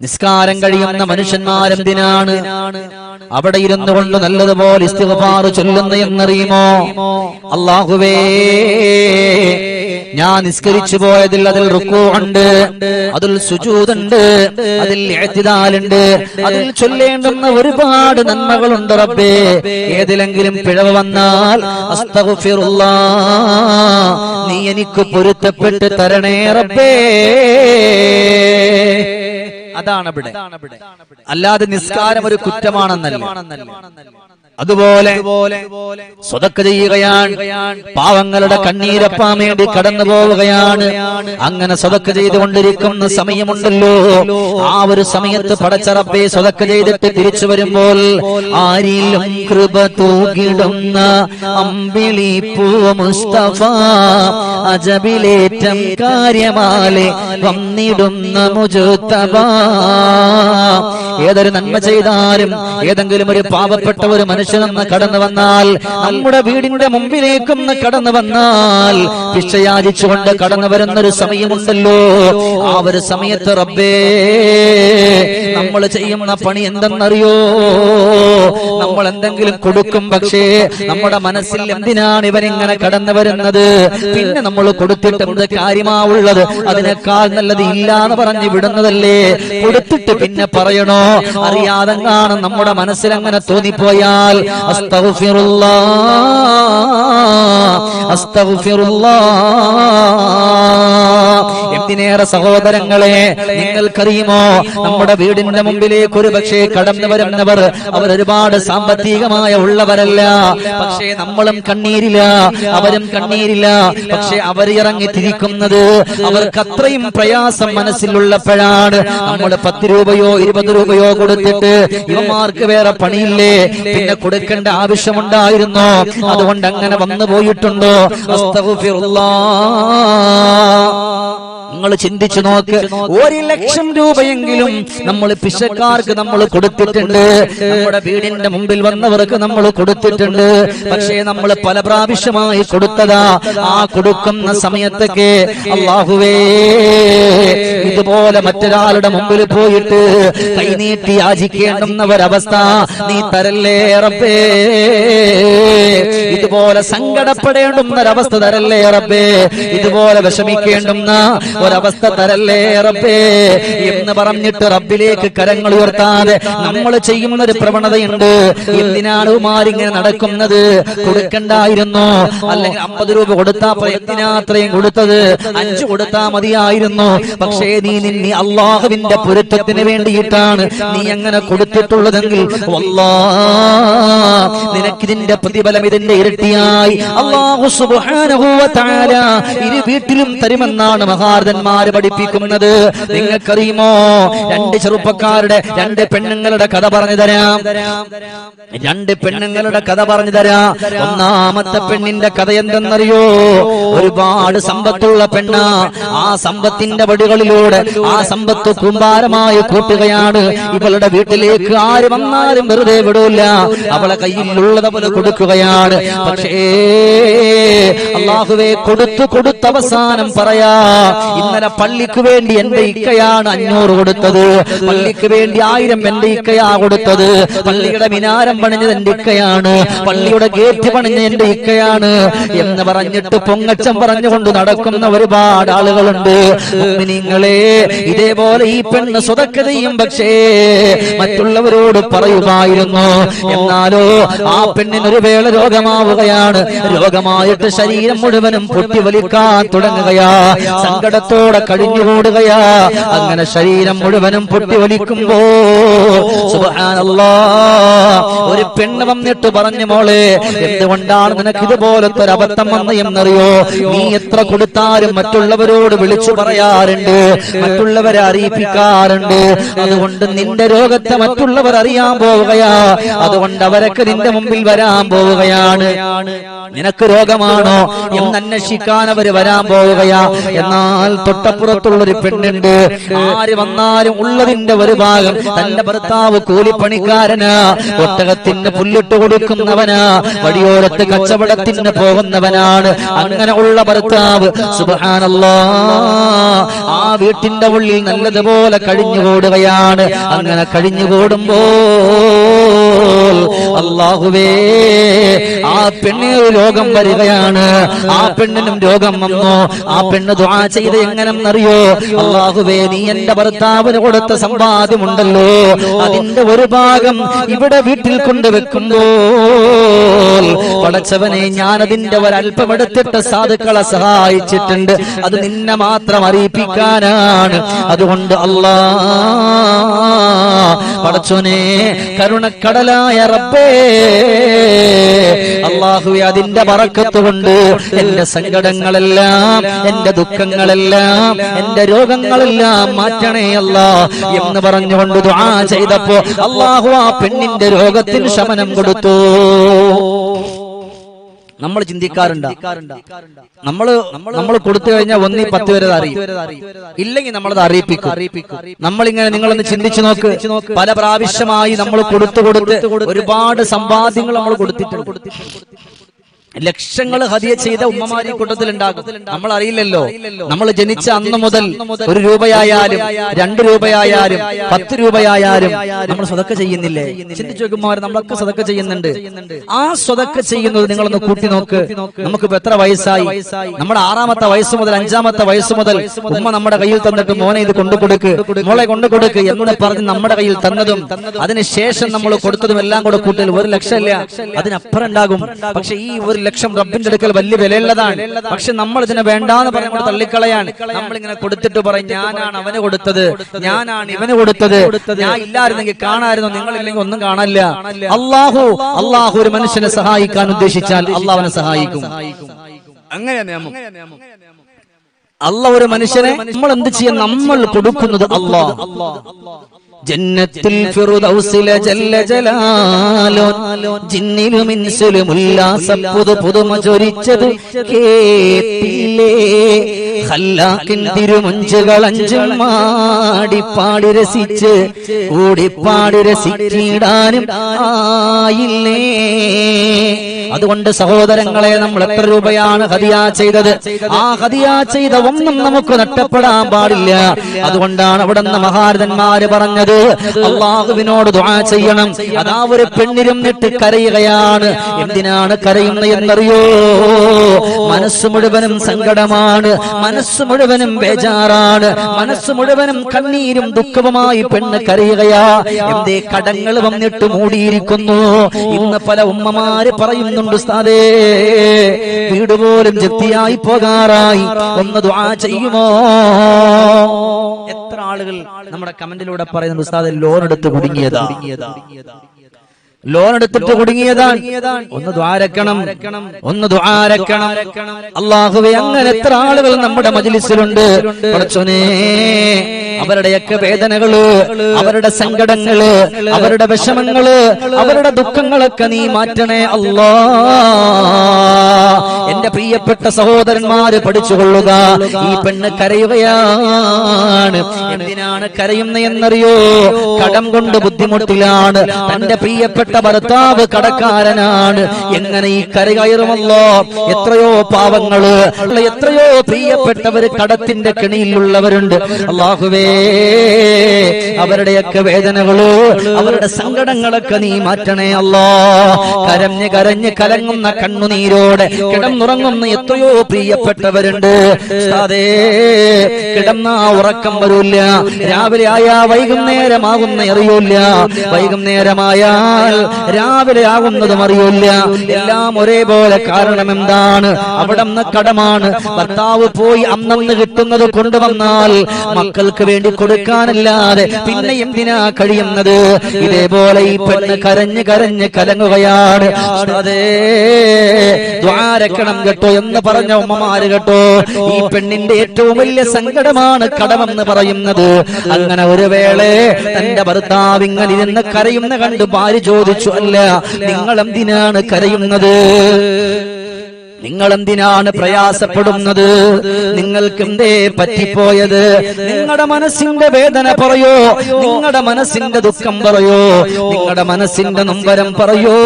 നിസ്കാരം കഴിയുന്ന മനുഷ്യന്മാരെന്തിനാണ്? അവിടെ ഇരുന്നു കൊണ്ട് നല്ലതുപോലെ ഇസ്തിഗ്ഫാർ ചൊല്ലുന്ന എന്നറിയുമോ? അള്ളാഹുവേ ഞാൻ നിസ്കരിച്ചു പോയതിൽ അതിൽ റുക്കു ഉണ്ട് അതിൽ സുജൂതുണ്ട് അതിൽ എഴുതിതാലുണ്ട് അതിൽ ചൊല്ലേണ്ടുന്ന ഒരുപാട് നന്മകളുണ്ട് റബ്ബേ. ഏതിലെങ്കിലും പിഴവ് വന്നാൽ നീ എനിക്ക് പൊരുത്തപ്പെട്ട് തരണേ റബ്ബേ. അതാണ് ഇവിടെ. അല്ലാതെ നിസ്കാരം ഒരു കുറ്റമാണെന്നല്ല. അതുപോലെ സ്വതക്ക ചെയ്യുകയാണ്. പാവങ്ങളുടെ കണ്ണീരപ്പാൻ വേണ്ടി കടന്നു പോവുകയാണ്. അങ്ങനെ സ്വതക്ക ചെയ്തുകൊണ്ടിരിക്കുന്ന സമയമുണ്ടല്ലോ. ആ ഒരു സമയത്ത് പടച്ചറപ്പെ സ്വതക്ക ചെയ്തിട്ട് തിരിച്ചു വരുമ്പോൾ ആരിലും കൃപ തൂകിടുന്ന അമ്പിളി പൂ മുസ്തഫ അജബിലേറ്റം കാര്യമാലെ വന്നിടുന്ന മുജുത്തബ. ഏതൊരു നന്മ ചെയ്താലും ഏതെങ്കിലും ഒരു പാവപ്പെട്ട ഒരു മനുഷ്യനെന്ന് കടന്നു വന്നാൽ നമ്മുടെ വീടിന്റെ മുമ്പിലേക്കൊന്ന് കടന്നു വന്നാൽ ഭിക്ഷയാചിച്ചുകൊണ്ട് കടന്നു വരുന്ന ഒരു സമയമുണ്ടല്ലോ. ആ ഒരു സമയത്ത് റബ്ബേ നമ്മൾ ചെയ്യുന്ന പണി എന്തെന്നറിയോ? നമ്മൾ എന്തെങ്കിലും കൊടുക്കും പക്ഷേ നമ്മുടെ മനസ്സിൽ എന്തിനാണ് ഇവനിങ്ങനെ കടന്നു വരുന്നത്? പിന്നെ നമ്മൾ കൊടുത്തിട്ട് എന്ത് കാര്യമാവുള്ളത് അതിനേക്കാൾ നല്ലത് ഇല്ല എന്ന് പറഞ്ഞ് വിടുന്നതല്ലേ? കൊടുത്തിട്ട് പിന്നെ പറയണോ? അറിയാതെങ്ങാണ് നമ്മുടെ മനസ്സിൽ അങ്ങനെ തോന്നിപ്പോയാൽ അസ്തഗ്ഫിറുല്ലാ അസ്തഗ്ഫിറുല്ലാ. എന്തിനേറെ സഹോദരങ്ങളെ നിങ്ങൾക്കറിയുമോ? നമ്മുടെ വീടിന്റെ മുമ്പിലേക്ക് ഒരു പക്ഷേ കടന്നു വരുന്നവർ അവർ ഒരുപാട് സാമ്പത്തികമായ ഉള്ളവരല്ല. പക്ഷേ നമ്മളും കണ്ണീരില്ല. അവരും കണ്ണീരില്ല. പക്ഷെ അവർ ഇറങ്ങി തിരിക്കുന്നത് അവർക്ക് അത്രയും പ്രയാസം മനസ്സിലുള്ളപ്പോഴാണ്. നമ്മൾ പത്ത് രൂപയോ ഇരുപത് രൂപയോ കൊടുത്തിട്ട് ഇവന്മാർക്ക് വേറെ പണിയില്ലേ? പിന്നെ കൊടുക്കേണ്ട ആവശ്യമുണ്ടായിരുന്നോ? അതുകൊണ്ട് അങ്ങനെ വന്നു പോയിട്ടുണ്ടോ നിങ്ങൾ ചിന്തിച്ചു നോക്ക്. ഒരു ലക്ഷം രൂപയെങ്കിലും നമ്മൾ പിശക്കാർക്ക് നമ്മൾ കൊടുത്തിട്ടുണ്ട്. നമ്മുടെ വീടിന്റെ മുമ്പിൽ വന്നവർക്ക് നമ്മൾ കൊടുത്തിട്ടുണ്ട്. പക്ഷേ നമ്മൾ പല പ്രാവശ്യമായി കൊടുത്തതാ. ആ കൊടുക്കുന്ന സമയത്തൊക്കെ അള്ളാഹുവേ ഇതുപോലെ മറ്റൊരാളുടെ മുമ്പിൽ പോയിട്ട് കൈനീട്ടി യാചിക്കേണ്ടുന്ന ഒരവസ്ഥ നീ തരല്ലേ റബ്ബേ? ഇതുപോലെ സങ്കടപ്പെടേണ്ടുന്ന ഒരവസ്ഥ തരല്ലേ റബ്ബേ? ഇതുപോലെ വിഷമിക്കേണ്ടുന്ന ഒരവസ്ഥ തരല്ലേ റബ്ബേ? എന്ന് പറഞ്ഞിട്ട് റബ്ബിലേക്ക് കരങ്ങൾ ഉയർത്താതെ നമ്മൾ ചെയ്യുന്ന ഒരു പ്രവണതയുണ്ട്. എന്തിനാണ് ഉമാരിങ്ങനെ നടക്കുന്നത്? കൊടുക്കണ്ടായിരുന്നു. അല്ലെങ്കിൽ അമ്പത് രൂപ കൊടുത്താ അപ്പൊ എന്തിനാ കൊടുത്തത്? അഞ്ചു കൊടുത്താ മതിയായിരുന്നു. പക്ഷേ നീ നിന്നെ അള്ളാഹുവിന്റെ പൊരുത്തത്തിന് വേണ്ടിയിട്ടാണ് നീ അങ്ങനെ കൊടുത്തിട്ടുള്ളതെങ്കിൽ നിനക്കിതിന്റെ പ്രതിഫലം ഇതിന്റെ ഇരട്ടിയായി. അള്ളാഹു ഇരു വീട്ടിലും തരുമെന്നാണ് മഹാരഥന്മാര് പഠിപ്പിക്കുന്നത് നിങ്ങൾക്കറിയുമോ? രണ്ട് ചെറുപ്പക്കാരുടെ രണ്ട് പെണ്ണുങ്ങളുടെ കഥ പറഞ്ഞു തരാം. രണ്ട് പെണ്ണുങ്ങളുടെ കഥ പറഞ്ഞു തരാം. ഒന്നാമത്തെ പെണ്ണിന്റെ കഥ എന്തെന്നറിയോ? ഒരുപാട് സമ്പത്തുള്ള പെണ്ണ. ആ സമ്പത്തിന്റെ വടികളിലൂടെ ആ സമ്പത്ത് കുമ്പാരമായി കൂട്ടുകയാണ്. ഇവളുടെ വീട്ടിലേക്ക് ആര് വന്നാലും വെറുതെ വിടൂല. അവളെ കയ്യിലുള്ളത് പോലെ കൊടുക്കുകയാണ്. പക്ഷേ അള്ളാഹുവെ കൊടുത്തു കൊടുത്ത അവസാനം പറയാ ഇന്നലെ പള്ളിക്ക് വേണ്ടി എന്റെ ഇക്കയാണ് അഞ്ഞൂറ് കൊടുത്തത്. പള്ളിക്ക് വേണ്ടി ആയിരം എന്റെ ഇക്കയാ കൊടുത്തത്. പള്ളിയുടെ മിനാരം പണിഞ്ഞത് എന്റെ ഇക്കയാണ്. പള്ളിയുടെ ഗേറ്റ് പണിഞ്ഞ എന്റെ ഇക്കയാണ്. എന്ന് പറഞ്ഞിട്ട് പൊങ്ങച്ചം പറഞ്ഞുകൊണ്ട് നടക്കുന്ന ഒരുപാട് ആളുകളുണ്ട്. നിങ്ങളെ ഇതേപോലെ ഈ പെണ്ണ് സ്വതക്ക ചെയ്യും പക്ഷേ മറ്റുള്ളവരോട് പറയുമായിരുന്നു. എന്നാലോ ആ പെണ്ണിന് ഒരു വേള രോഗമാവുകയാണ്. രോഗമായിട്ട് ശരീരം മുഴുവനും പൊട്ടിവലിക്കാൻ തുടങ്ങുകയാ. സങ്കടത്തോടെ കഴിഞ്ഞുകൂടുകയാ അങ്ങനെ ശരീരം മുഴുവനും പൊട്ടി ഒലിക്കുമ്പോ ഒരു പെണ്ണ് വന്നിട്ട് പറഞ്ഞു മോളെ എന്തുകൊണ്ടാണ് നിനക്ക് ഇതുപോലത്തെ ഒരു അബദ്ധം വന്ന് എന്നറിയോ നീ എത്ര കൊടുത്താലും മറ്റുള്ളവരോട് വിളിച്ചു പറയാറുണ്ട്. മറ്റുള്ളവരെ അറിയിപ്പിക്കാറുണ്ട്. അതുകൊണ്ട് നിന്റെ രോഗത്തെ മറ്റുള്ളവർ അറിയാൻ പോവുകയാ. അതുകൊണ്ട് അവരൊക്കെ നിന്റെ മുമ്പിൽ വരാൻ പോവുകയാണ്. നിനക്ക് രോഗമാണോ? എന്ന് അന്വേഷിക്കാൻ അവർ വരാൻ പോവുകയാ. എന്നാൽ തൊട്ടപ്പുറത്തുള്ള ഒരു പെണ്ണുണ്ട്. ആര് വന്നാലും ഉള്ളതിന്റെ ഒരു ഭാഗം തന്റെ ഭർത്താവ് കൂലിപ്പണിക്കാരന്. ഒട്ടകത്തിന് പുല്ലിട്ട് കൊടുക്കുന്നവനാ. വടിയോരത്ത് കച്ചവടത്തിന് പോകുന്നവനാണ്. അങ്ങനെ ഉള്ള ഭർത്താവ്. സുബഹാനല്ലാ. ആ വീട്ടിന്റെ ഉള്ളിൽ നല്ലതുപോലെ കഴിഞ്ഞുകൂടുകയാണ്. അങ്ങനെ കഴിഞ്ഞുകൂടുമ്പോൾ അള്ളാഹുവേ ആ പെണ്ണിന് ഒരു രോഗം വരികയാണ്. ആ പെണ്ണിനും രോഗം വന്നു. ആ പെണ്ണ് ദ്വാ ചെയ്ത് എങ്ങനെന്നറിയോ? അള്ളാഹുവേ നീ എന്റെ ഭർത്താവിന് കൊടുത്ത സമ്പാദ്യമുണ്ടല്ലോ. അതിന്റെ ഒരു ഭാഗം ഇവിടെ വീട്ടിൽ കൊണ്ടുവെക്കുമ്പോൾ പടച്ചവനെ ഞാൻ അതിന്റെ ഒരല്പം എടുത്തിട്ട് സാധുക്കളെ സഹായിച്ചിട്ടുണ്ട്. അത് നിന്നെ മാത്രം അറിയിപ്പിക്കാനാണ്. അതുകൊണ്ട് അല്ലാ പടച്ചോനെ കരുണക്കടലായ റബ്ബേ അള്ളാഹുവെ അതിന്റെ കൊണ്ട് എന്റെ സങ്കടങ്ങളെല്ലാം എന്റെ ദുഃഖങ്ങളെല്ലാം എന്റെ രോഗങ്ങളെല്ലാം മാറ്റണേ അല്ല എന്ന് പറഞ്ഞുകൊണ്ട് ദുആ ചെയ്തപ്പോ അള്ളാഹു ആ പെണ്ണിന്റെ രോഗത്തിന് ശമനം കൊടുത്തു. നമ്മൾ ചിന്തിക്കാറുണ്ട്. നമ്മൾ നമ്മൾ കൊടുത്തു കഴിഞ്ഞാൽ ഒന്നി പത്ത് വരെ അറിയും. ഇല്ലെങ്കിൽ നമ്മളത് അറിയിപ്പിക്കും. നമ്മളിങ്ങനെ നിങ്ങളൊന്ന് ചിന്തിച്ചു നോക്ക്. പല പ്രാവശ്യമായി നമ്മൾ കൊടുത്തു കൊടുത്ത് ഒരുപാട് സമ്പാദ്യങ്ങൾ നമ്മൾ കൊടുത്തിട്ടുണ്ട്. ലക്ഷങ്ങൾ ഹതിയ ചെയ്ത ഉമ്മമാരി കൂട്ടത്തിൽ ഉണ്ടാകും നമ്മൾ അറിയില്ലല്ലോ നമ്മൾ ജനിച്ച അന്ന് മുതൽ ഒരു രൂപയായാലും രണ്ട് രൂപയായാലും പത്ത് രൂപയായാലും നമ്മൾ സ്വതക്ക ചെയ്യുന്നില്ലേ? ചിന്തിച്ചു നോക്കുമ്പോൾ നമ്മളൊക്കെ സ്വതക്ക ചെയ്യുന്നുണ്ട്. ആ സ്വതക്ക ചെയ്യുന്നത് നിങ്ങളൊന്ന് കൂട്ടി നോക്ക്. നമുക്ക് എത്ര വയസ്സായി? നമ്മുടെ ആറാമത്തെ വയസ്സ് മുതൽ അഞ്ചാമത്തെ വയസ്സ് മുതൽ ഉമ്മ നമ്മുടെ കയ്യിൽ തന്നിട്ട് മോനെ ഇത് കൊണ്ടു കൊടുക്ക്. മോളെ കൊണ്ടു കൊടുക്ക് എന്ന് പറഞ്ഞ് നമ്മുടെ കയ്യിൽ തന്നതും അതിനുശേഷം നമ്മൾ കൊടുത്തതും എല്ലാം കൂടെ കൂട്ടൽ. ഒരു ലക്ഷമില്ല. അതിനപ്പുറം ഉണ്ടാകും. പക്ഷെ ഈ ഒരു ലക്ഷം റബ്ബിന്റെ അടുക്കൽ വലിയ വിലയുള്ളതാണ്. പക്ഷെ നമ്മൾ ഇതിനെ വേണ്ടാന്ന് പറഞ്ഞു തള്ളിക്കളയാണ്. നമ്മൾ ഇങ്ങനെ കൊടുത്തിട്ട് പറയും ഞാനാണ് അവന് കൊടുത്തത്. ഞാനാണ് ഇവന് കൊടുത്തത്. ഞാൻ ഇല്ലായിരുന്നെങ്കിൽ കാണായിരുന്നു നിങ്ങളില്ലെങ്കിൽ ഒന്നും കാണാനില്ല. അള്ളാഹു അള്ളാഹു ഒരു മനുഷ്യനെ സഹായിക്കാൻ ഉദ്ദേശിച്ചാൽ അള്ളാഹുവിനെ സഹായിക്കും. അങ്ങനെ നിയമം. അല്ല ഒരു മനുഷ്യനെ നമ്മൾ എന്ത് ചെയ്യാൻ നമ്മൾ കൊടുക്കുന്നത് അള്ളാഹ് ജന്നത്തിൽ ഫിറുദൗസിലെ ജല്ല ജലാലോ ജിന്നിലും ഇൻസിലും ഉല്ലാസം പുതു പുതുമ ചൊരിച്ചത് കേട്ടില്ലേ? ഹല്ലാക്കിൻ തിരുമുഞ്ചുകൾ അഞ്ചും മാടിപ്പാടി രസിച്ച് കൂടിപ്പാടി രസിക്കിടാനും ആയില്ലേ? അതുകൊണ്ട് സഹോദരങ്ങളെ നമ്മൾ എത്ര രൂപയാണ് ഹതിയ ചെയ്തത്? ആ ഹതിയ ചെയ്ത ഒന്നും നമുക്ക് നഷ്ടപ്പെടാൻ പാടില്ല. അതുകൊണ്ടാണ് അവിടെ നിന്ന് മഹാരഥന്മാര് പറഞ്ഞത് അള്ളാഹുവിനോട് ദുആ ചെയ്യണം. അതാ ഒരു പെണ്ണിരുന്നിട്ട് കരയുകയാണ്. എന്തിനാണ് കരയുന്നത് എന്നറിയോ? മനസ്സ് മുഴുവനും സങ്കടമാണ്. മനസ്സ് മുഴുവനും ബേജാറാണ്. മനസ്സ് മുഴുവനും കണ്ണീരും ദുഃഖവുമായി പെണ്ണ് കരയുകയാ. എന്തേ കടങ്ങൾ വന്നിട്ട് മൂടിയിരിക്കുന്നു. ഇന്ന് പല ഉമ്മമാര് പറയുന്നുണ്ട് ഉസ്താദേ വീട് പോലും ജപ്തിയായി പോകാറായി. ഒന്ന് ദുആ ചെയ്യുമോ? എത്ര ആളുകൾ നമ്മുടെ കമന്റിലൂടെ പറയുന്നുണ്ട് ഉസ്താദ് ലോൺ എടുത്ത് കുടുങ്ങിയതാ. ലോൺ എടുത്തിട്ട് കുടുങ്ങിയതാണ്. ഒന്ന് ദ്വാരക്കണം. ഒന്ന് ദ്വാരക്കണം. അള്ളാഹുവെ അങ്ങനെ എത്ര ആളുകൾ നമ്മുടെ മജിലിസിലുണ്ട്? അവരുടെയൊക്കെ വേദനകൾ അവരുടെ സങ്കടങ്ങൾ അവരുടെ വിഷമങ്ങൾ അവരുടെ ദുഃഖങ്ങളൊക്കെ നീ മാറ്റണേ അല്ലാ. എന്റെ പ്രിയപ്പെട്ട സഹോദരന്മാര് പഠിച്ചുകൊള്ളുക. ഈ പെണ്ണ് കരയുകയാണ്. എന്തിനാണ് കരയുന്ന എന്നറിയോ? കടം കൊണ്ട് ബുദ്ധിമുട്ടിലാണ്. തന്റെ പ്രിയപ്പെട്ട ഭർത്താവ് കടക്കാരനാണ്. എങ്ങനെ ഈ കരകയറുമല്ലോ എത്രയോ പാവങ്ങൾ. എത്രയോ പ്രിയപ്പെട്ടവര് കടത്തിന്റെ കെണിയിലുള്ളവരുണ്ട്. അള്ളാഹുവേ അവരുടെയൊക്കെ വേദനകൾ അവരുടെ സങ്കടങ്ങളൊക്കെ നീ മാറ്റണേ അല്ലോ. കരഞ്ഞ് കരഞ്ഞ് കലങ്ങുന്ന കണ്ണുനീരോടെ കിടന്നുറങ്ങുന്ന എത്രയോ പ്രിയപ്പെട്ടവരുണ്ട്. സാധേ കിടന്ന ഉറക്കം വരൂല്ല. രാവിലെ ആയാ വൈകുന്നേരമാകുന്ന അറിയൂല്ല. വൈകുന്നേരമായാൽ രാവിലെ ആകുന്നതും അറിയൂല എല്ലാം ഒരേപോലെ കാരണം എന്താണ്? അവിടെ കടമാണ്. ഭർത്താവ് പോയി അന്നന്ന് കിട്ടുന്നത് കൊണ്ടുവന്നാൽ മക്കൾക്ക് വേണ്ടി കൊടുക്കാനല്ലാതെ പിന്നെ എന്തിനാ കഴിയുന്നത്? ഇതേപോലെ ഈ പെണ്ണ് കരഞ്ഞ് കരഞ്ഞ് കലങ്ങുകയാണ്. അതേ ദ്വാരക്കണം കേട്ടോ എന്ന് പറഞ്ഞ ഉമ്മമാര് കേട്ടോ. ഈ പെണ്ണിന്റെ ഏറ്റവും വലിയ സങ്കടമാണ് കടമെന്ന് പറയുന്നത്. അങ്ങനെ ഒരു വേള തന്റെ ഭർത്താവ് ഇങ്ങനെ ഇരുന്ന് കരയുന്ന കണ്ട് ഭാര്യ ചോദിച്ചു അല്ല നിങ്ങൾ എന്തിനാണ് കരയുന്നത്? നിങ്ങൾ എന്തിനാണ് പ്രയാസപ്പെടുന്നത്? നിങ്ങൾക്ക് എന്തേ പറ്റിപ്പോയത്? നിങ്ങളുടെ മനസ്സിന്റെ വേദന പറയോ? നിങ്ങളുടെ മനസ്സിന്റെ ദുഃഖം പറയോ? നിങ്ങളുടെ മനസ്സിന്റെ നൊമ്പരം പറയോ?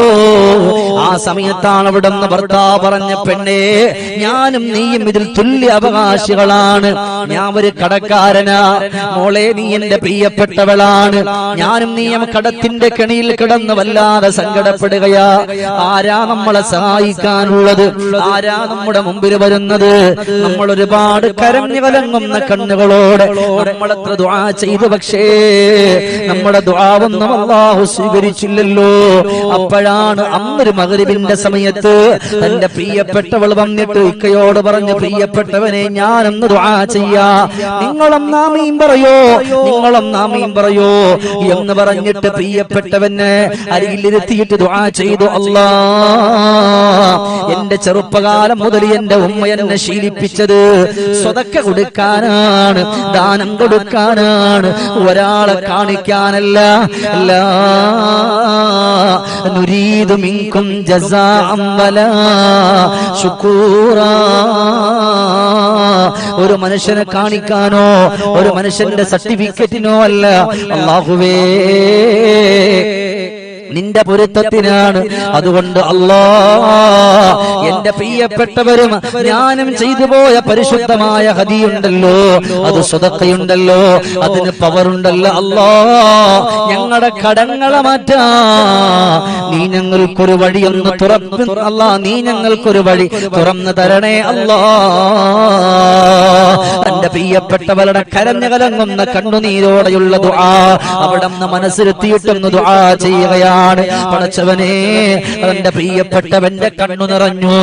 ആ സമയത്താണ് അവിടെ നിന്ന് ഭർത്താവ് പറഞ്ഞ പെണ്ണേ ഞാനും നീയും ഇതിൽ തുല്യ അവകാശികളാണ്. ഞാൻ ഒരു കടക്കാരനാ. മോളെ നീ എന്റെ പ്രിയപ്പെട്ടവളാണ്. ഞാനും നീയും കടത്തിന്റെ കെണിയിൽ കിടന്ന് വല്ലാതെ സങ്കടപ്പെടുകയാ. ആരാ നമ്മളെ സഹായിക്കാനുള്ളത്? ആരാ നമ്മുടെ മുമ്പിൽ വരുന്നത്? നമ്മൾ ഒരുപാട് കരഞ്ഞു കലങ്ങുന്ന കണ്ണുകളോടെ നമ്മളത്ര ദുആ ചെയ്തു പക്ഷേ നമ്മുടെ ദുആവൊന്നും അള്ളാഹു സ്വീകരിച്ചില്ലല്ലോ. അപ്പോഴാണ് അമ്മൊരു മകരിവിന്റെ സമയത്ത് തന്റെ പ്രിയപ്പെട്ടവൾ വന്നിട്ട് ഇക്കയോട് പറഞ്ഞു പ്രിയപ്പെട്ടവനെ ഞാനൊന്ന് ദുആ ചെയ്യാ. നിങ്ങളും നാമീം പറയോ? നിങ്ങളും നാമീം പറയോ? എന്ന് പറഞ്ഞിട്ട് പ്രിയപ്പെട്ടവനെ അരികിലിരുത്തിയിട്ട് ദുആ ചെയ്തു. അല്ലാ എന്റെ ചെറുപ്പകാലം മുതൽ എന്റെ ഉമ്മ എന്നെ ശീലിപ്പിച്ചത്. സ്വതക്ക കൊടുക്കാനാണ് ദാനം കൊടുക്കാനാണ്. ഒരാളെ കാണിക്കാനല്ല. അല്ല വലാ ശുക്കൂറാ. ഒരു മനുഷ്യനെ കാണിക്കാനോ ഒരു മനുഷ്യന്റെ സർട്ടിഫിക്കറ്റിനോ അല്ല. അള്ളാഹുവേ നിന്റെ പൊരുത്തത്തിനാണ്. അതുകൊണ്ട് അല്ലാ എന്റെ പ്രിയപ്പെട്ടവരും ഞാനും ചെയ്തു പോയ പരിശുദ്ധമായ ഹതിയുണ്ടല്ലോ അത് സ്വതക്കയുണ്ടല്ലോ. അതിന് പവറുണ്ടല്ലോ. അല്ലാ ഞങ്ങളുടെ കടങ്ങളെ മാറ്റാ. നീ ഞങ്ങൾക്കൊരു വഴിയൊന്ന് തുറപ്പ്. അല്ല നീ ഞങ്ങൾക്കൊരു വഴി തുറന്നു തരണേ അല്ലാ എന്റെ പ്രിയപ്പെട്ടവരുടെ കരഞ്ഞു കലങ്ങുന്ന കണ്ണുനീരോടെയുള്ള ദുആ. അവിടെ നിന്ന് മനസ്സിലെത്തിയിട്ടൊന്ന് ദുആ ചെയ്യുകയാണ് പടച്ചവനെ അവന്റെ പ്രിയപ്പെട്ടവന്റെ കണ്ണു നിറഞ്ഞു.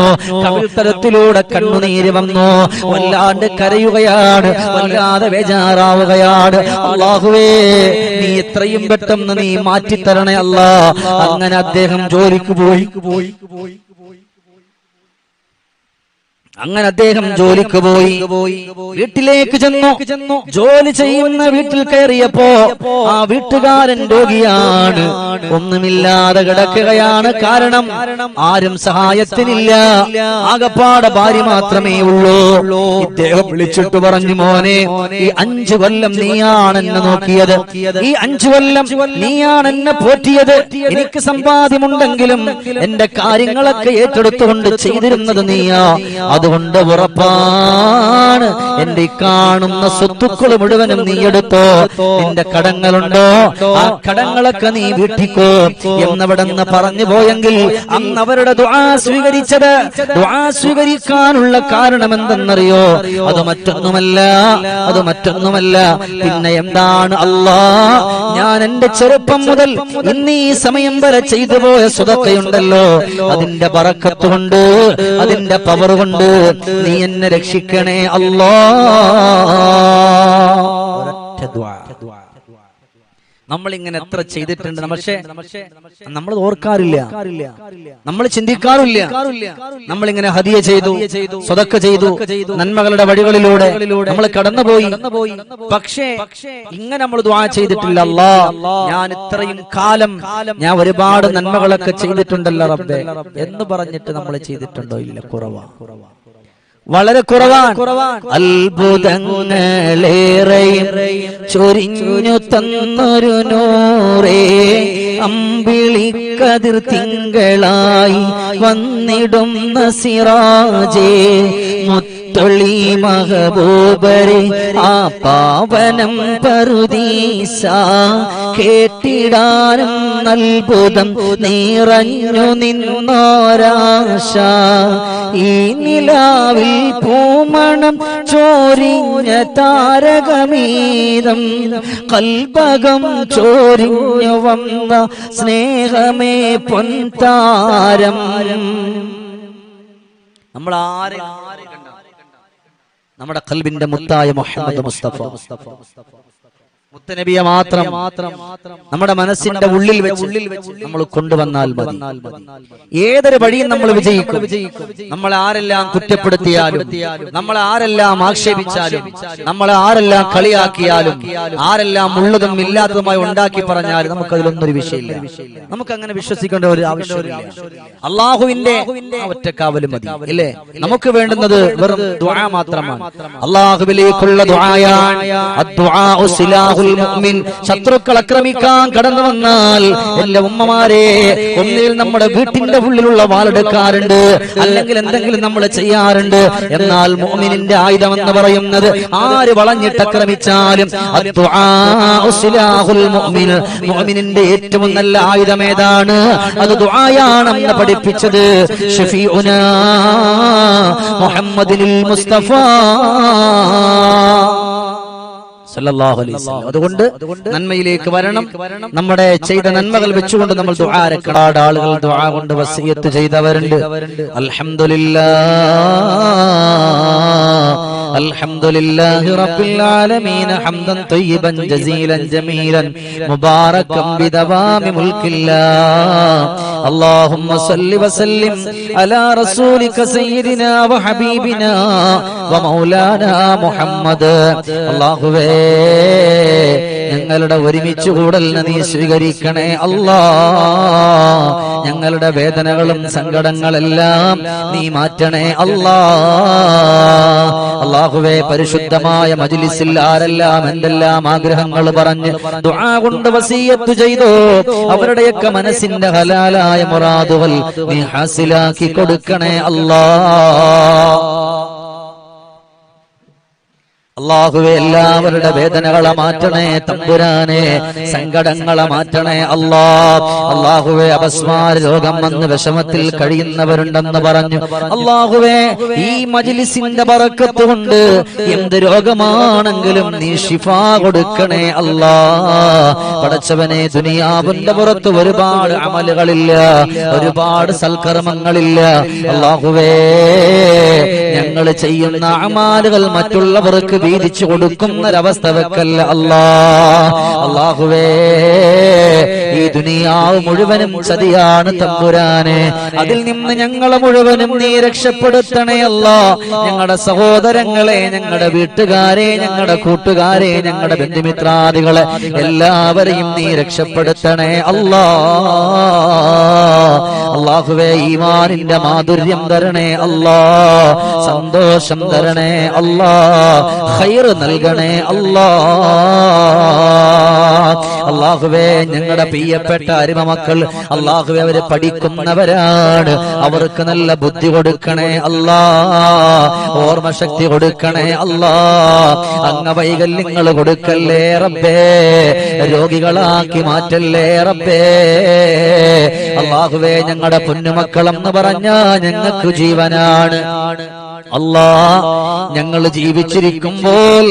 കവിൾത്തരത്തിലൂടെ കണ്ണുനീര് വന്നു. വല്ലാണ്ട് കരയുകയാണ്. വല്ലാതെ ബേജാറാവുകയാണ്. അള്ളാഹുവേ നീ എത്രയും പെട്ടെന്ന് നീ മാറ്റിത്തരണേ അല്ല. അങ്ങനെ അദ്ദേഹം ജോലിക്ക് പോയി. പോയി പോയി. അങ്ങനെ അദ്ദേഹം ജോലിക്ക് പോയി. വീട്ടിലേക്ക് ചെന്നു. ചെന്നു. ജോലി ചെയ്യുന്ന വീട്ടിൽ കയറിയപ്പോ ആ വീട്ടുകാരൻ രോഗിയാണ്. ഒന്നുമില്ലാതെ കിടക്കുകയാണ്. കാരണം ആരും സഹായത്തിനില്ല. ആകപ്പാടെ ഭാര്യ മാത്രമേ ഉള്ളൂ. ഇദ്ദേഹം വിളിച്ചിട്ട് പറഞ്ഞു മോനെ ഈ അഞ്ചു കൊല്ലം നീയാണ് എന്നെ നോക്കിയത്. ഈ അഞ്ചു കൊല്ലം നീയാണ് എന്നെ പോറ്റിയത്. എനിക്ക് സമ്പാദ്യമുണ്ടെങ്കിലും എന്റെ കാര്യങ്ങളൊക്കെ ഏറ്റെടുത്തുകൊണ്ട് ചെയ്തിരുന്നത് നീയാ. അതുകൊണ്ട് ഉറപ്പാണ്. എന്റെ കാണുന്ന സ്വത്തുക്കൾ മുഴുവനും നീ എടുത്തോ. നിന്റെ കടങ്ങളുണ്ടോ? ആ കടങ്ങളൊക്കെ നീ വീട്ടിക്കോ. എന്നവിടെ നിന്ന് പറഞ്ഞു പോയെങ്കിൽ അന്ന് അവരുടെ സ്വീകരിച്ചത്. സ്വീകരിക്കാനുള്ള കാരണം എന്തെന്നറിയോ? അത് മറ്റൊന്നുമല്ല. അത് മറ്റൊന്നുമല്ല. പിന്നെ എന്താണ് അല്ലാ? ഞാൻ എന്റെ ചെറുപ്പം മുതൽ ഇന്ന് ഈ സമയം വരെ ചെയ്തു പോയ സ്വതക്കയുണ്ടല്ലോ അതിന്റെ പറക്കത്ത് കൊണ്ട് അതിന്റെ പവർ കൊണ്ട് നീ എന്നെ രക്ഷിക്കണേ അല്ലോ. നമ്മൾ ഇങ്ങനെ എത്ര ചെയ്തിട്ടുണ്ട്. പക്ഷേ നമ്മൾ ഓർക്കാറില്ല. നമ്മൾ ചിന്തിക്കാറില്ല. നമ്മൾ ഇങ്ങനെ ഹദിയ ചെയ്തു സ്വതക്ക ചെയ്തു നന്മകളുടെ വഴികളിലൂടെ നമ്മൾ കടന്നുപോയി. പക്ഷേ ഇങ്ങനെ നമ്മൾ ദ്വാ ചെയ്തിട്ടില്ല. ഞാൻ ഇത്രയും കാലം ഞാൻ ഒരുപാട് നന്മകളൊക്കെ ചെയ്തിട്ടുണ്ടല്ലോ റബ്ബേ. എന്ന് പറഞ്ഞിട്ട് നമ്മൾ ചെയ്തിട്ടുണ്ടോ? ഇല്ല കുറവാ കുറവാ. വളരെ കുറവാണ്. അത്ഭുതങ്ങളേറെ ചൊരിഞ്ഞു തന്നൊരു നൂറേ അമ്പിളിക്കതിർ തിങ്കളായി വന്നിടുന്ന സിറാജേ മുത്തൊളി മഹബൂബരെ ആ പാവനം പറുദീസ കേട്ടിടാനും അത്ഭുതം നിറഞ്ഞു നിന്നോരാശ. ഈ നിലാവിൽ പൂമണം ചോരിഞ്ഞ താരകമീതം കൽപകം ചോരിഞ്ഞു വന്ന സ്നേഹമേ പൊൻതാരം. നമ്മൾ ആരെ നമ്മുടെ കൽബിന്റെ മുത്തായ മുഹമ്മദ് മുസ്തഫ മുസ്തഫ മുസ്തഫ. മുത്തനബിയെ മാത്രം നമ്മുടെ മനസ്സിന്റെ ഉള്ളിൽ വെച്ച് ഉള്ളിൽ വെച്ച് നമ്മൾ കൊണ്ടുവന്നാൽ മതി. ഏതൊരു വഴിയും നമ്മൾ വിജയിക്കും. നമ്മൾ ആരെല്ലാം കുറ്റപ്പെടുത്തിയാലും നമ്മൾ ആരെല്ലാം ആക്ഷേപിച്ചാലും നമ്മൾ ആരെല്ലാം കളിയാക്കിയാലും ആരെല്ലാം ഉള്ളതും ഇല്ലാത്തതുമായി ഉണ്ടാക്കി പറഞ്ഞാലും നമുക്ക് അതിലൊന്നൊരു വിഷയമില്ല. നമുക്ക് അങ്ങനെ വിശ്വസിക്കേണ്ട ഒരു ആവശ്യമില്ല. അള്ളാഹുവിന്റെ ഒറ്റക്കാവലും മതി. അല്ലേ? നമുക്ക് വേണ്ടുന്നത് വെറും മാത്രമാണ്. അള്ളാഹുവിലേക്കുള്ള മുഅ്മിൻ ശത്രുക്കൾ ആക്രമിക്കാൻ കടന്നു വന്നാൽ എന്റെ ഉമ്മമാരെ ഒന്നിൽ നമ്മുടെ വീട്ടിന്റെ ഉള്ളിലുള്ള വാളെടുക്കാറുണ്ട് അല്ലെങ്കിൽ എന്തെങ്കിലും നമ്മൾ ചെയ്യാറുണ്ട്. എന്നാൽ മുഅ്മിനിന്റെ ആയുധം എന്ന് പറയുന്നത് ആര് വളഞ്ഞിട്ട് മുഅ്മിൻ. മുഅ്മിനിന്റെ ഏറ്റവും നല്ല ആയുധം ഏതാണ്? അത് ദുആയാണെന്ന് പഠിപ്പിച്ചത് ഷഫീഉനാ മുഹമ്മദിനിൽ മുസ്തഫ. സല്ലല്ലാഹു അലൈഹി വസല്ലം. അതുകൊണ്ട് നന്മയിലേക്ക് വരണം. നമ്മുടെ ചെയ്ത നന്മകൾ വെച്ചുകൊണ്ട് നമ്മൾ ദുആരക്കാട് ആളുകൾ ദുആ കൊണ്ട് വസിയത്ത് ചെയ്തവരുണ്ട്. അൽഹംദുലില്ലാ. അൽഹംദുലില്ലാഹി റബ്ബിൽ ആലമീൻ ഹംദൻ തയ്യിബൻ ജസീലൻ ജമീലൻ മുബാറകം ബിദവാമി മുൽക്കില്ലാ اللهم صل وسلم على رسولك سيدنا وحبيبنا ومولانا മുഹമ്മദ് അല്ലാഹുവേ ഞങ്ങളുടെ ഒരുമിച്ച് കൂടലിന് നീ സ്വീകരിക്കണേ അല്ലാ. ഞങ്ങളുടെ വേദനകളും സങ്കടങ്ങളെല്ലാം നീ മാറ്റണേ അല്ലാ. അള്ളാഹുവേ പരിശുദ്ധമായ മജിലിസിൽ ആരെല്ലാം എന്തെല്ലാം ആഗ്രഹങ്ങൾ പറഞ്ഞ് കൊണ്ട് വസീയത്ത് ചെയ്തോ അവരുടെയൊക്കെ മനസ്സിന്റെ ഹലാലായ മുറാദുകൾ നീ ഹാസിലാക്കി കൊടുക്കണേ അല്ലാ. അള്ളാഹുവെ എല്ലാവരുടെ വേദനകളെ മാറ്റണേ തമ്പുരാനെ സങ്കടങ്ങളെ മാറ്റണേ അല്ലാ അള്ളാഹുവെ അപസ്മാര രോഗം വന്ന് വിഷമത്തിൽ കഴിയുന്നവരുണ്ടെന്ന് പറഞ്ഞു. അള്ളാഹുവെ ഈ മജിലിസിന്റെ പറക്കത്ത് കൊണ്ട് എന്ത് രോഗമാണെങ്കിലും നീ ഷിഫ കൊടുക്കണേ അല്ലാ പടച്ചവനെ ദുനിയാവിന്റെ പുറത്ത് ഒരുപാട് അമലുകളില്ല ഒരുപാട് സൽക്കർമ്മങ്ങളില്ല. അള്ളാഹുവേ ഞങ്ങൾ ചെയ്യുന്ന അമാലുകൾ മറ്റുള്ളവർക്ക് വീതിച്ചു കൊടുക്കുന്ന ഒരവസ്ഥ വെക്കല്ല അല്ലാ. അള്ളാഹുവേ ഈ ദുനിയാവ് മുഴുവനും ചതിയാണ് തമ്പുരാനെ. അതിൽ നിന്ന് ഞങ്ങളെ മുഴുവനും നീ രക്ഷപ്പെടുത്തണേ അല്ലാ. ഞങ്ങളുടെ സഹോദരങ്ങളെ ഞങ്ങളുടെ വീട്ടുകാരെ ഞങ്ങളുടെ കൂട്ടുകാരെ ഞങ്ങളുടെ ബന്ധുമിത്രാദികളെ എല്ലാവരെയും നീ രക്ഷപ്പെടുത്തണേ അല്ലാ. അള്ളാഹുവേ ഈമാനിന്റെ മാധുര്യം തരണേ അല്ലാ. സന്തോഷം തരണേ അല്ലാ. ഖൈർ നൽകണേ അല്ലാ. അള്ളാഹുവേ ഞങ്ങളുടെ പ്രിയപ്പെട്ട അരിമ മക്കൾ അള്ളാഹുവെ അവർ പഠിക്കുന്നവരാണ്. അവർക്ക് നല്ല ബുദ്ധി കൊടുക്കണേ അല്ലാ. ഓർമ്മശക്തി കൊടുക്കണേ അല്ലാ. അംഗവൈകല്യങ്ങൾ കൊടുക്കല്ലേ റബ്ബേ. രോഗികളാക്കി മാറ്റല്ലേ റബ്ബേ. അള്ളാഹുവേ ഞങ്ങളുടെ പൊന്നുമക്കളെന്ന് പറഞ്ഞ ഞങ്ങൾക്ക് ജീവനാണ്. അല്ലാ ഞങ്ങൾ ജീവിച്ചിരിക്കുമ്പോൾ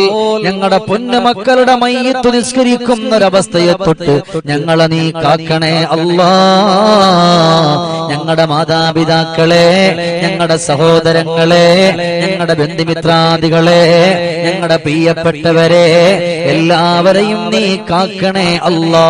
ഞങ്ങളുടെ പൊന്നുമക്കളുടെ മയ്യത്ത് നിസ്കരിക്കുന്ന ഒരവസ്ഥയെ തൊട്ട് ഞങ്ങളെ നീ കാക്കണേ അല്ലാ. ഞങ്ങളുടെ മാതാപിതാക്കളെ ഞങ്ങളുടെ സഹോദരങ്ങളെ ഞങ്ങളുടെ ബന്ധുമിത്രാദികളെ ഞങ്ങളുടെ പ്രിയപ്പെട്ടവരെ എല്ലാവരെയും നീ കാക്കണേ അല്ലാ.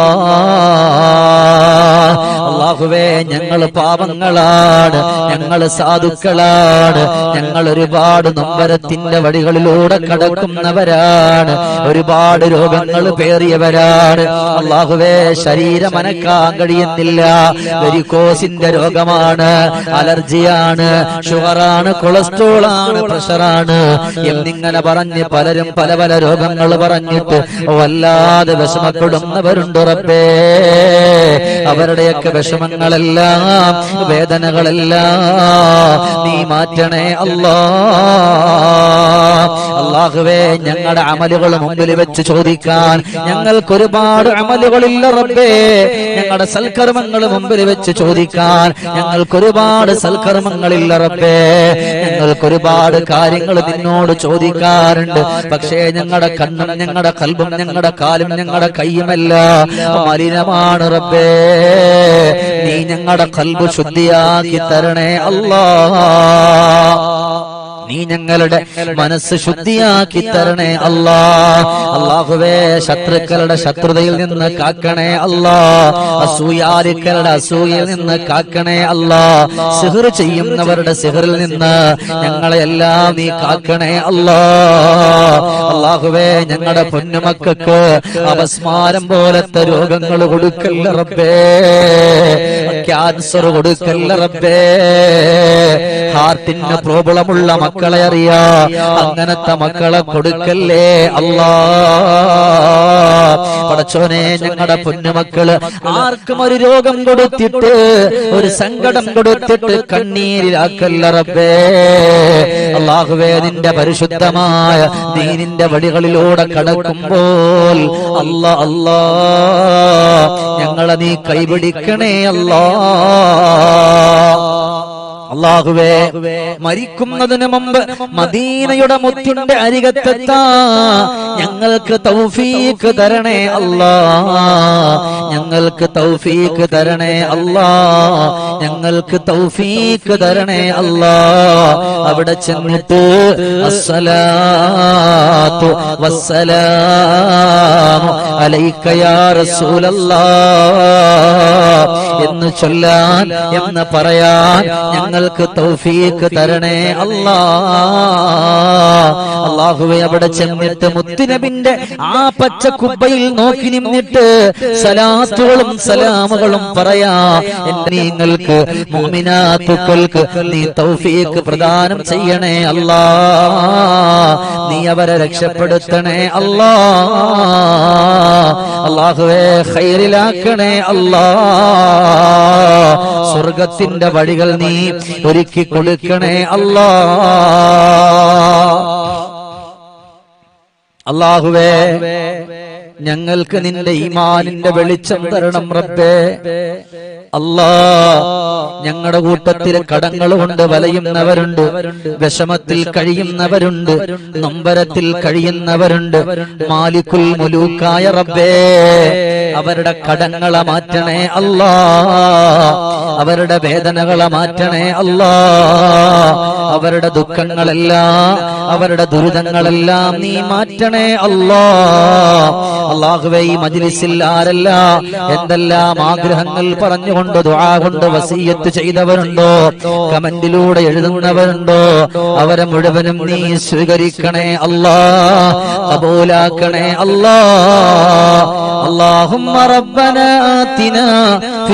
അള്ളാഹുവേ ഞങ്ങൾ പാപങ്ങളാണ് ഞങ്ങൾ സാധുക്കളാണ് ഞങ്ങൾ ഒരുപാട് നൊമ്പരത്തിന്റെ വടികളിലൂടെ കടക്കുന്നവരാണ്. ഒരുപാട് രോഗങ്ങൾ പേറിയവരാണ്. അള്ളാഹുവേ ശരീരം അനക്കാൻ കഴിയുന്നില്ല. വെരിക്കോസിന്റെ രോഗമാണ് അലർജിയാണ് ഷുഗറാണ് കൊളസ്ട്രോൾ ആണ് പ്രഷറാണ് എന്നിങ്ങനെ പറഞ്ഞ് പലരും പല പല രോഗങ്ങൾ പറഞ്ഞിട്ട് വല്ലാതെ വിഷമപ്പെടുന്നവരുണ്ട് റബ്ബേ. അവരുടെയൊക്കെ വിഷമങ്ങളെല്ലാം വേദനകളെല്ലാം നീ മാറ്റണേ അല്ലാ. അള്ളാഹുവേ ഞങ്ങളുടെ അമലുകൾ മുമ്പിൽ വെച്ച് ചോദിക്കാൻ ഞങ്ങൾക്ക് ഒരുപാട് അമലുകളില്ല റബ്ബേ. ഞങ്ങളുടെ സൽക്കർമ്മങ്ങൾ മുമ്പിൽ വെച്ച് ചോദിക്കാൻ ഞങ്ങൾക്ക് ഒരുപാട് സൽക്കർമ്മങ്ങളില്ല റബ്ബേ. ഞങ്ങൾക്ക് ഒരുപാട് കാര്യങ്ങൾ നിന്നോട് ചോദിക്കാറുണ്ട്. പക്ഷേ ഞങ്ങളുടെ കണ്ണും ഞങ്ങളുടെ കൽബും ഞങ്ങളുടെ കാലും ഞങ്ങളുടെ കൈയുമല്ല മലിനമാണ് റബ്ബേ. നീ ഞങ്ങളുടെ കൽബ് ശുദ്ധിയാക്കി തരണേ അല്ലാ. നീ ഞങ്ങളുടെ മനസ്സ് ശുദ്ധിയാക്കി തരണേ അല്ലാ. അള്ളാഹുവേ ശത്രുക്കളുടെ ശത്രുതയിൽ നിന്ന് കാക്കണേ അല്ലാ. അസൂയാലിക്കളുടെ അസൂയയിൽ നിന്ന് കാക്കണേ അല്ലാ. സിഹർ ചെയ്യുന്നവരുടെ സിഹറിൽ നിന്ന് ഞങ്ങളെ എല്ലാം നീ കാക്കണേ അല്ലാ. അള്ളാഹുവേ ഞങ്ങളുടെ പൊന്നുമക്കൾക്ക് അപസ്മാരം പോലത്തെ രോഗങ്ങൾ കൊടുക്കല്ല റബ്ബേ. ക്യാൻസർ കൊടുക്കല്ല റബ്ബേ. ഹാർട്ടിന് പ്രോബ്ലമുള്ള മക്കളെ അറിയാ അങ്ങനത്തെ മക്കളെ കൊടുക്കല്ലേ? അല്ലാ. പടച്ചോനെ ഞങ്ങളുടെ പൊന്നുമക്കൾ ആർക്കും ഒരു രോഗം കൊടുത്തിട്ട് ഒരു സങ്കടം കൊടുത്തിട്ട് കണ്ണീരിലാക്കല്ലറപ്പേ അള്ളാഹുവേ നിന്റെ പരിശുദ്ധമായ ദീനിന്റെ വഴികളിലൂടെ കടക്കുമ്പോൾ അല്ല അല്ലാ. ഞങ്ങളെ നീ കൈപിടിക്കണേ അല്ലാ. അള്ളാഹുവേ മരിക്കുന്നതിന് മുമ്പ് മദീനയുടെ മുത്തിന്റെ അരികത്തെത്താ. ഞങ്ങൾക്ക് തൗഫീക്ക് തരണേ അല്ലാ ഞങ്ങൾക്ക് തൗഫീക്ക് തരണേ അല്ലാ ഞങ്ങൾക്ക് തൗഫീക്ക് തരണേ അല്ലാ അവിടെ ചെന്നിട്ട് അസ്സലാത്തു വസ്സലാമു അലൈക യാ റസൂലല്ലാ. എന്ന് ചൊല്ലാൻ എന്ന് പറയാൻ ഞങ്ങൾക്ക് തൗഫീക്ക് തരണേ അല്ലാ അള്ളാഹുവെ അവിടെ ചെന്നിട്ട് മുത്തുനബിന്റെ ആ പച്ച കുബ്ബയിൽ നോക്കി നിന്നിട്ട് സലാത്തുകളും സലാമുകളും പറയാ എന്റെ നിങ്ങൾക്ക് മോമിനാത്തുക്കൾക്ക് നീ തൗഫീക്ക് പ്രദാനം ചെയ്യണേ അല്ലാ. നീ അവരെ രക്ഷപ്പെടുത്തണേ അല്ലാ. അള്ളാഹുവേ ഹൈറിലാക്കണേ അല്ലാ. സ്വർഗത്തിന്റെ വഴികൾ നീ ഒരുക്കി കൊടുക്കണേ അല്ലാ. അള്ളാഹുവേ ഞങ്ങൾക്ക് നിന്റെ ഈമാനിന്റെ വെളിച്ചം തരണം റബ്ബേ. അല്ലാ ഞങ്ങളുടെ കൂട്ടത്തിൽ കടങ്ങൾ കൊണ്ട് വലയുന്നവരുണ്ട്. വിഷമത്തിൽ കഴിയുന്നവരുണ്ട്. നൊമ്പരത്തിൽ കഴിയുന്നവരുണ്ട്. മാലിക്കുൽ മുലൂക്കായ റബ്ബേ. അവരുടെ കടങ്ങളെ മാറ്റണേ അല്ലാ. അവരുടെ വേദനകളെ മാറ്റണേ അല്ലാ. അവരുടെ ദുഃഖങ്ങളെല്ലാം അവരുടെ ദുരിതങ്ങളെല്ലാം നീ മാറ്റണേ അല്ലാ. അള്ളാഹുവേ ഈ മജ്ലിസിൽ ആരല്ല എന്തെല്ലാം ആഗ്രഹങ്ങൾ പറഞ്ഞുകൊണ്ട് ദുആ കൊണ്ട് വസീയത്ത് ചെയ്തവരുണ്ടോ കമന്റിലൂടെ എഴുതുന്നവരുണ്ടോ അവരെ മുഴുവനും നീ സ്വീകരിക്കണേ അല്ലാ കബൂലാക്കണേ അല്ലാ اللهم ربنا آتنا في